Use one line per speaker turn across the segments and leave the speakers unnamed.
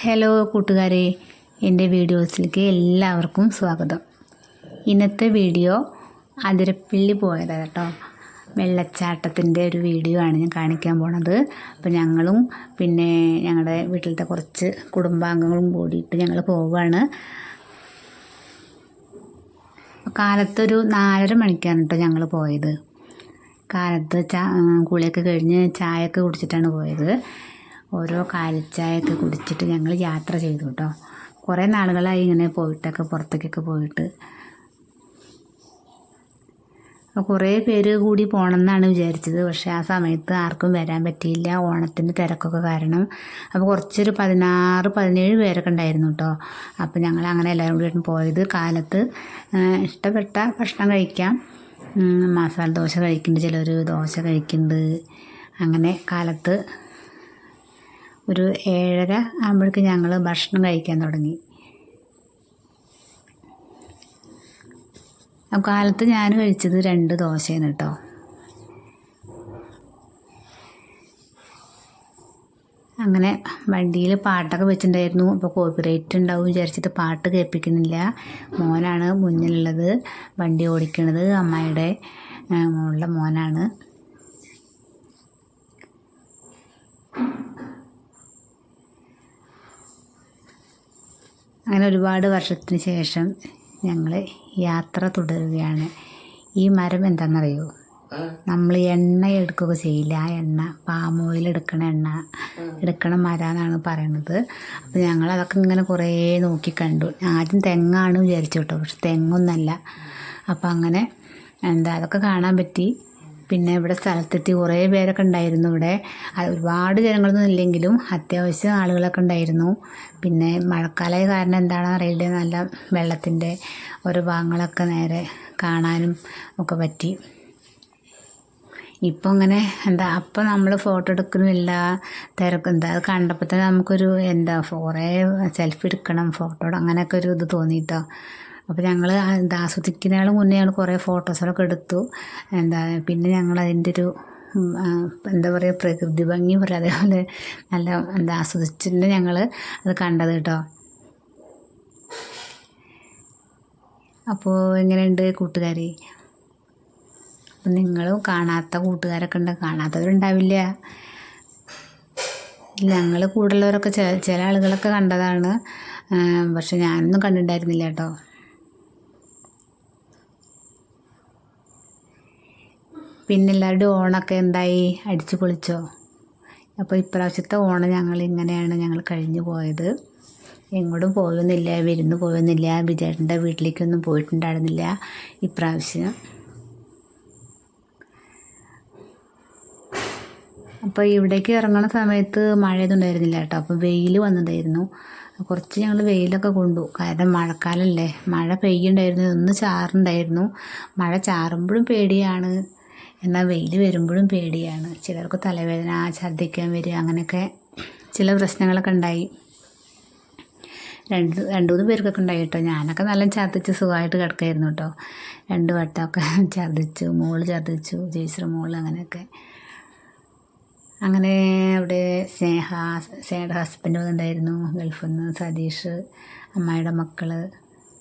Hello കൂട്ടുകാരെ. എന്റെ വീഡിയോസിലേക്ക് എല്ലാവർക്കും സ്വാഗതം. ഇന്നത്തെ വീഡിയോ അതിരപ്പിള്ളി പോയതാണ് കേട്ടോ. വെള്ളച്ചാട്ടത്തിന്റെ ഒരു വീഡിയോ ആണ് ഞാൻ കാണിക്കാൻ പോണത്. അപ്പോൾ ഞങ്ങളും പിന്നെ ഞങ്ങളുടെ വീട്ടിലത്തെ കുറച്ച് കുടുംബാംഗങ്ങളും കൂടിയിട്ട് ഞങ്ങൾ പോവുകയാണ് കാലത്തൊരു നാലര മണിക്കാണ് കേട്ടോ ഞങ്ങൾ പോയത്. കാലത്ത് ചാ കുളിയൊക്കെ കഴിഞ്ഞ് ചായയൊക്കെ കുടിച്ചിട്ടാണ് പോയത്. ഓരോ കാലിച്ചായൊക്കെ കുടിച്ചിട്ട് ഞങ്ങൾ യാത്ര ചെയ്തു കേട്ടോ. കുറേ നാളുകളായി ഇങ്ങനെ പോയിട്ടൊക്കെ പുറത്തേക്കൊക്കെ പോയിട്ട്. കുറേ പേര് കൂടി പോകണം എന്നാണ് വിചാരിച്ചത്. പക്ഷേ ആ സമയത്ത് ആർക്കും വരാൻ പറ്റിയില്ല. ഓണത്തിന്റെ തിരക്കൊക്കെ കാരണം. അപ്പോൾ കുറച്ചൊരു പതിനാറ് പതിനേഴ് പേരൊക്കെ ഉണ്ടായിരുന്നു കേട്ടോ. അപ്പോൾ ഞങ്ങൾ അങ്ങനെ എല്ലാവരും കൂടി പോയത്. കാലത്ത് ഇഷ്ടപ്പെട്ട ഭക്ഷണം കഴിക്കാം. മസാല ദോശ കഴിക്കുന്നുണ്ട്. ചിലർ ദോശ കഴിക്കുന്നുണ്ട്. അങ്ങനെ കാലത്ത് ഒരു ഏഴര ആകുമ്പോഴേക്ക് ഞങ്ങൾ ഭക്ഷണം കഴിക്കാൻ തുടങ്ങി. അക്കാലത്ത് കാലത്ത് ഞാൻ കഴിച്ചത് രണ്ട് ദോശയാണ് കേട്ടോ. അങ്ങനെ വണ്ടിയിൽ പാട്ടൊക്കെ വെച്ചിട്ടുണ്ടായിരുന്നു. അപ്പോൾ കോപ്പി റേറ്റ് ഉണ്ടാവും വിചാരിച്ചിട്ട് പാട്ട് കേൾപ്പിക്കുന്നില്ല. മോനാണ് മുന്നിലുള്ളത് വണ്ടി ഓടിക്കണത്. അമ്മായിയുടെ മോളിലെ മോനാണ്. അങ്ങനെ ഒരുപാട് വർഷത്തിന് ശേഷം ഞങ്ങൾ യാത്ര തുടരുകയാണ്. ഈ മരം എന്താണെന്നറിയോ? നമ്മൾ എണ്ണ എടുക്കുക ചെയ്യില്ല? ആ എണ്ണ പാം ഓയിൽ എടുക്കണ എണ്ണ എടുക്കണ മരാന്നാണ് പറയണത്. അപ്പോൾ ഞങ്ങൾ അതൊക്കെ ഇങ്ങനെ കുറേ നോക്കി കണ്ടു. ആദ്യം തെങ്ങാണ് വിചാരിച്ചു കേട്ടോ. പക്ഷെ തെങ്ങൊന്നല്ല. അപ്പോൾ അങ്ങനെ എന്താ അതൊക്കെ കാണാൻ പറ്റി. പിന്നെ ഇവിടെ സ്ഥലത്തെത്തി കുറേ പേരൊക്കെ ഉണ്ടായിരുന്നു ഇവിടെ. ഒരുപാട് ജനങ്ങളൊന്നും ഇല്ലെങ്കിലും അത്യാവശ്യം ആളുകളൊക്കെ ഉണ്ടായിരുന്നു. പിന്നെ മഴക്കാലമായ കാരണം എന്താണെന്ന് അറിയില്ല. നല്ല വെള്ളത്തിന്റെ ഓരോ ഭാഗങ്ങളൊക്കെ നേരെ കാണാനും ഒക്കെ പറ്റി. ഇപ്പം അങ്ങനെ എന്താ അപ്പം നമ്മൾ ഫോട്ടോ എടുക്കുന്നില്ല. തിരക്ക് എന്താ അത് കണ്ടപ്പോൾ തന്നെ നമുക്കൊരു എന്താ കുറേ സെൽഫി എടുക്കണം ഫോട്ടോ അങ്ങനെയൊക്കെ ഒരു ഇത് തോന്നിയിട്ടോ. അപ്പോൾ ഞങ്ങൾ എന്താ ആസ്വദിക്കുന്നതിന് മുന്നേ ഞങ്ങൾ കുറേ ഫോട്ടോസുകളൊക്കെ എടുത്തു. എന്താ പിന്നെ ഞങ്ങൾ അതിന്റെ ഒരു എന്താ പറയുക പ്രകൃതി ഭംഗി പറയുക അതേപോലെ നല്ല എന്താ ആസ്വദിച്ചിട്ട് ഞങ്ങൾ അത് കണ്ടത് കേട്ടോ. അപ്പോൾ എങ്ങനെയുണ്ട് കൂട്ടുകാരി? അപ്പം നിങ്ങളും കാണാത്ത കൂട്ടുകാരൊക്കെ ഉണ്ട്? കാണാത്തവരുണ്ടാവില്ല. ഞങ്ങൾ കൂടുതലുള്ളവരൊക്കെ ചില ചില ആളുകളൊക്കെ കണ്ടതാണ്. പക്ഷെ ഞാനൊന്നും കണ്ടിട്ടുണ്ടായിരുന്നില്ല കേട്ടോ. പിന്നെ എല്ലാവരുടെയും ഓണമൊക്കെ എന്തായി? അടിച്ചു പൊളിച്ചോ? അപ്പോൾ ഇപ്രാവശ്യത്തെ ഓണം ഞങ്ങൾ ഇങ്ങനെയാണ് ഞങ്ങൾ കഴിഞ്ഞു പോയത്. എങ്ങോട്ടും പോയൊന്നുമില്ല വിരുന്ന് പോയൊന്നുമില്ല വിജയേട്ടന്റെ വീട്ടിലേക്കൊന്നും പോയിട്ടുണ്ടായിരുന്നില്ല ഇപ്രാവശ്യം. അപ്പോൾ ഇവിടേക്ക് ഇറങ്ങണ സമയത്ത് മഴയൊന്നും ഉണ്ടായിരുന്നില്ല കേട്ടോ. അപ്പോൾ വെയിൽ വന്നതായിരുന്നു. കുറച്ച് ഞങ്ങൾ വെയിലൊക്കെ കൊണ്ടു. കാരണം മഴക്കാലമല്ലേ മഴ പെയ്യുണ്ടായിരുന്നു ഒന്ന് ചാറുണ്ടായിരുന്നു. മഴ ചാറുമ്പോഴും പേടിയാണ്. എന്നാൽ വെയിൽ വരുമ്പോഴും പേടിയാണ്. ചിലർക്ക് തലവേദന ഛർദ്ദിക്കാൻ വരിക അങ്ങനെയൊക്കെ ചില പ്രശ്നങ്ങളൊക്കെ ഉണ്ടായി. രണ്ട് രണ്ട് മൂന്ന് പേർക്കൊക്കെ ഉണ്ടായി കേട്ടോ. ഞാനൊക്കെ നല്ല ഛർദ്ദിച്ച് സുഖമായിട്ട് കിടക്കായിരുന്നു കേട്ടോ. രണ്ട് വട്ടമൊക്കെ ഛർദ്ദിച്ചു മോൾ ഛർദ്ദിച്ചു ജയിച്ചറ മോൾ അങ്ങനെയൊക്കെ. അങ്ങനെ അവിടെ സ്നേഹ സ്നേഹയുടെ ഹസ്ബൻഡ് വന്നിട്ടുണ്ടായിരുന്നു. ഗൾഫിൽ നിന്ന് സതീഷ് അമ്മായിയുടെ മക്കൾ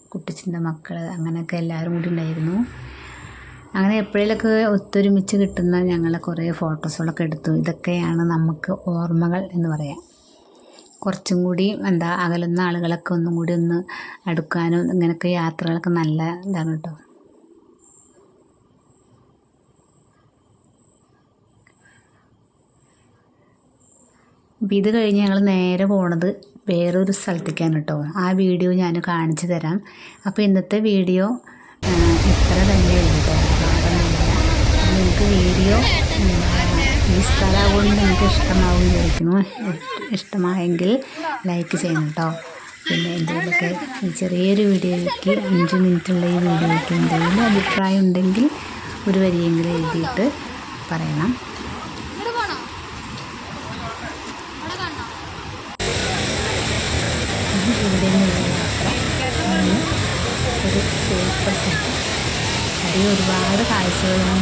കുട്ടിച്ചിന്റെ മക്കൾ അങ്ങനെയൊക്കെ എല്ലാവരും കൂടി ഉണ്ടായിരുന്നു. അങ്ങനെ എപ്പോഴേലൊക്കെ ഒത്തൊരുമിച്ച് കിട്ടുന്ന ഞങ്ങൾ കുറേ ഫോട്ടോസുകളൊക്കെ എടുത്തു. ഇതൊക്കെയാണ് നമുക്ക് ഓർമ്മകൾ എന്ന് പറയാം. കുറച്ചും കൂടി എന്താ അകലുന്ന ആളുകളൊക്കെ ഒന്നും കൂടി ഒന്ന് അടുക്കാനും ഇങ്ങനെയൊക്കെ യാത്രകളൊക്കെ നല്ല ഇതാണ് കേട്ടോ. അപ്പം ഇത് കഴിഞ്ഞ് ഞങ്ങൾ നേരെ പോണത് വേറൊരു സ്ഥലത്തേക്കാണ് കേട്ടോ. ആ വീഡിയോ ഞാൻ കാണിച്ചു തരാം. അപ്പോൾ ഇന്നത്തെ വീഡിയോ ഇത്ര വീഡിയോ. ഈ സ്ഥലമാകൊണ്ട് നിങ്ങൾക്ക് ഇഷ്ടമാവും വിചാരിക്കുന്നു. ഇഷ്ടമായെങ്കിൽ ലൈക്ക് ചെയ്യണം കേട്ടോ പിന്നെ എന്തെങ്കിലുമൊക്കെ ഈ ചെറിയൊരു വീഡിയോയ്ക്ക് അഞ്ച് മിനിറ്റുള്ള ഈ വീഡിയോയ്ക്ക് എന്തെങ്കിലും അഭിപ്രായം ഉണ്ടെങ്കിൽ ഒരു വരിയെങ്കിലും എഴുതിയിട്ട് പറയണം. ഇവിടെ ഒരു സൂപ്പർ സെറ്റ് അതിൽ ഒരുപാട് കാഴ്ചകളൊന്നും